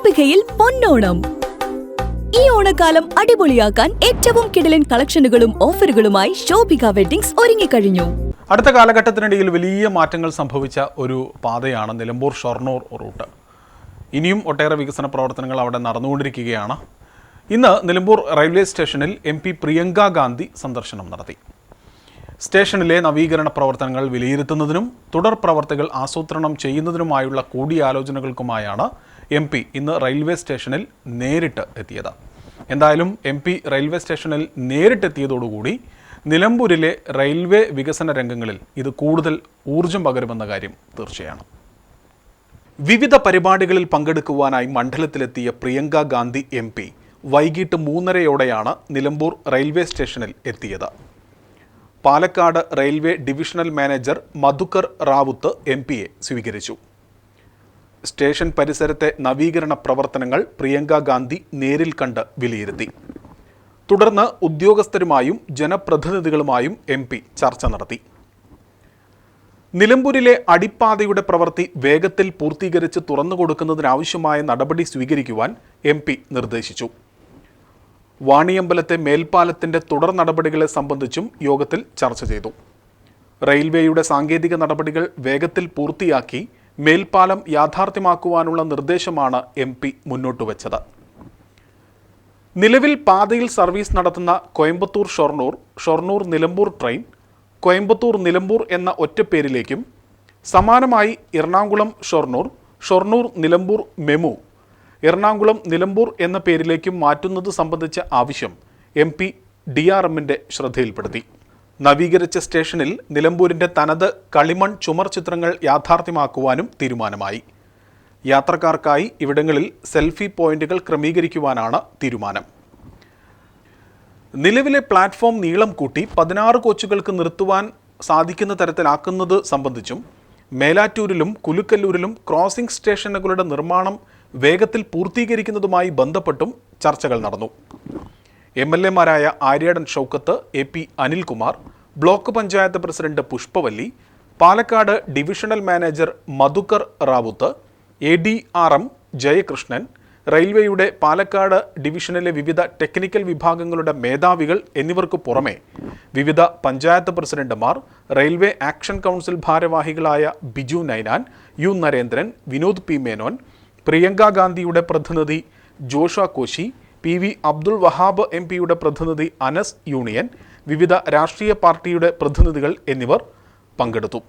ശോഭികയിൽ പൊന്നോണം. ഈ ഓണക്കാലം അടിപൊളിയാക്കാൻ ഏറ്റവും കിടലൻ കളക്ഷനുകളും ഓഫറുകളുമായി ശോഭിക വെഡിങ്സ് ഒരുങ്ങിക്കഴിഞ്ഞു. അടുത്ത കാലഘട്ടത്തിനിടയിൽ വലിയ മാറ്റങ്ങൾ സംഭവിച്ച ഒരു പാതയാണ് നിലമ്പൂർ ഷൊർണൂർ റൂട്ട്. ഇനിയും ഒട്ടേറെ വികസന പ്രവർത്തനങ്ങൾ അവിടെ നടന്നുകൊണ്ടിരിക്കുകയാണ്. ഇന്ന് നിലമ്പൂർ റെയിൽവേ സ്റ്റേഷനിൽ എം പ്രിയങ്ക ഗാന്ധി സന്ദർശനം നടത്തി. സ്റ്റേഷനിലെ നവീകരണ പ്രവർത്തനങ്ങൾ വിലയിരുത്തുന്നതിനും തുടർ പ്രവർത്തികൾ ആസൂത്രണം ചെയ്യുന്നതിനുമായുള്ള കൂടിയാലോചനകൾക്കുമായാണ് എം പി ഇന്ന് റെയിൽവേ സ്റ്റേഷനിൽ നേരിട്ട് എത്തിയത്. എന്തായാലും എം പി റെയിൽവേ സ്റ്റേഷനിൽ നേരിട്ടെത്തിയതോടുകൂടി നിലമ്പൂരിലെ റെയിൽവേ വികസന രംഗങ്ങളിൽ ഇത് കൂടുതൽ ഊർജം പകരുമെന്ന കാര്യം തീർച്ചയാണ്. വിവിധ പരിപാടികളിൽ പങ്കെടുക്കുവാനായി മണ്ഡലത്തിലെത്തിയ പ്രിയങ്ക ഗാന്ധി എം പി വൈകിട്ട് മൂന്നരയോടെയാണ് നിലമ്പൂർ റെയിൽവേ സ്റ്റേഷനിൽ എത്തിയത്. Palakkad railway divisional manager Madhukar Rauth M പിയെ സ്വീകരിച്ചു. സ്റ്റേഷൻ പരിസരത്തെ നവീകരണ പ്രവർത്തനങ്ങൾ പ്രിയങ്ക ഗാന്ധി നേരിൽ കണ്ട് വിലയിരുത്തി. തുടർന്ന് ഉദ്യോഗസ്ഥരുമായും ജനപ്രതിനിധികളുമായും എം പി ചർച്ച നടത്തി. നിലമ്പൂരിലെ അടിപ്പാതയുടെ പ്രവൃത്തി വേഗത്തിൽ പൂർത്തീകരിച്ച് തുറന്നുകൊടുക്കുന്നതിനാവശ്യമായ നടപടി സ്വീകരിക്കുവാൻ എം നിർദ്ദേശിച്ചു. വാണിയമ്പലത്തെ മേൽപ്പാലത്തിന്റെ തുടർ നടപടികളെ സംബന്ധിച്ചും യോഗത്തിൽ ചർച്ച ചെയ്തു. റെയിൽവേയുടെ സാങ്കേതിക നടപടികൾ വേഗത്തിൽ പൂർത്തിയാക്കി മേൽപ്പാലം യാഥാർത്ഥ്യമാക്കുവാനുള്ള നിർദ്ദേശമാണ് എം പി മുന്നോട്ട് വച്ചത്. നിലവിൽ പാതയിൽ സർവീസ് നടത്തുന്ന കോയമ്പത്തൂർ ഷൊർണൂർ ഷൊർണൂർ നിലമ്പൂർ ട്രെയിൻ കോയമ്പത്തൂർ നിലമ്പൂർ എന്ന ഒറ്റപ്പേരിലേക്കും സമാനമായി എറണാകുളം ഷൊർണൂർ ഷൊർണൂർ നിലമ്പൂർ മെമു എറണാകുളം നിലമ്പൂർ എന്ന പേരിലേക്കും മാറ്റുന്നത് സംബന്ധിച്ച ആവശ്യം എം പി ഡി ആർ എമ്മിന്റെ ശ്രദ്ധയിൽപ്പെടുത്തി. നവീകരിച്ച സ്റ്റേഷനിൽ നിലമ്പൂരിന്റെ തനത് കളിമൺ ചുമർ ചിത്രങ്ങൾ യാഥാർത്ഥ്യമാക്കുവാനും തീരുമാനമായി. യാത്രക്കാർക്കായി ഇവിടങ്ങളിൽ സെൽഫി പോയിന്റുകൾ ക്രമീകരിക്കുവാനാണ് തീരുമാനം. നിലവിലെ പ്ലാറ്റ്ഫോം നീളം കൂട്ടി പതിനാറ് കോച്ചുകൾക്ക് നിർത്തുവാൻ സാധിക്കുന്ന തരത്തിലാക്കുന്നത് സംബന്ധിച്ചും മേലാറ്റൂരിലും കുലുക്കല്ലൂരിലും ക്രോസിംഗ് സ്റ്റേഷനുകളുടെ നിർമ്മാണം വേഗത്തിൽ പൂർത്തീകരിക്കുന്നതുമായി ബന്ധപ്പെട്ടും ചർച്ചകൾ നടന്നു. M L എമാരായ Aryadan Shoukath A P Anilkumar block panchayat president Pushpavalli Palakkad divisional manager Madhukar Rauth A D R M Jayakrishnan റെയിൽവേയുടെ പാലക്കാട് ഡിവിഷനിലെ വിവിധ ടെക്നിക്കൽ വിഭാഗങ്ങളുടെ മേധാവികൾ എന്നിവർക്ക് പുറമെ വിവിധ പഞ്ചായത്ത് പ്രസിഡന്റുമാർ റെയിൽവേ ആക്ഷൻ കൗൺസിൽ ഭാരവാഹികളായ ബിജു നൈനാൻ യു നരേന്ദ്രൻ വിനോദ് പി മേനോൻ പ്രിയങ്ക ഗാന്ധിയുടെ പ്രതിനിധി Josha Koshy P V Abdul Wahab M പിയുടെ പ്രതിനിധി അനസ് യൂണിയൻ വിവിധ രാഷ്ട്രീയ പാർട്ടിയുടെ പ്രതിനിധികൾ എന്നിവർ പങ്കെടുത്തു.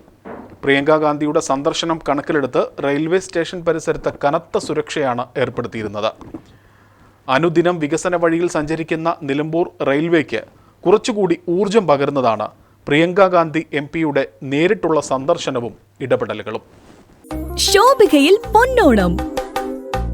പ്രിയങ്ക ഗാന്ധിയുടെ സന്ദർശനം കണക്കിലെടുത്ത് റെയിൽവേ സ്റ്റേഷൻ പരിസരത്ത് കനത്ത സുരക്ഷയാണ് ഏർപ്പെടുത്തിയിരുന്നത്. അനുദിനം വികസന വഴിയിൽ സഞ്ചരിക്കുന്ന നിലമ്പൂർ റെയിൽവേക്ക് കുറച്ചുകൂടി ഊർജം പകരുന്നതാണ് പ്രിയങ്ക ഗാന്ധി എം പിയുടെ നേരിട്ടുള്ള സന്ദർശനവും ഇടപെടലുകളും. ശോഭികയിൽ പൊന്നോണം.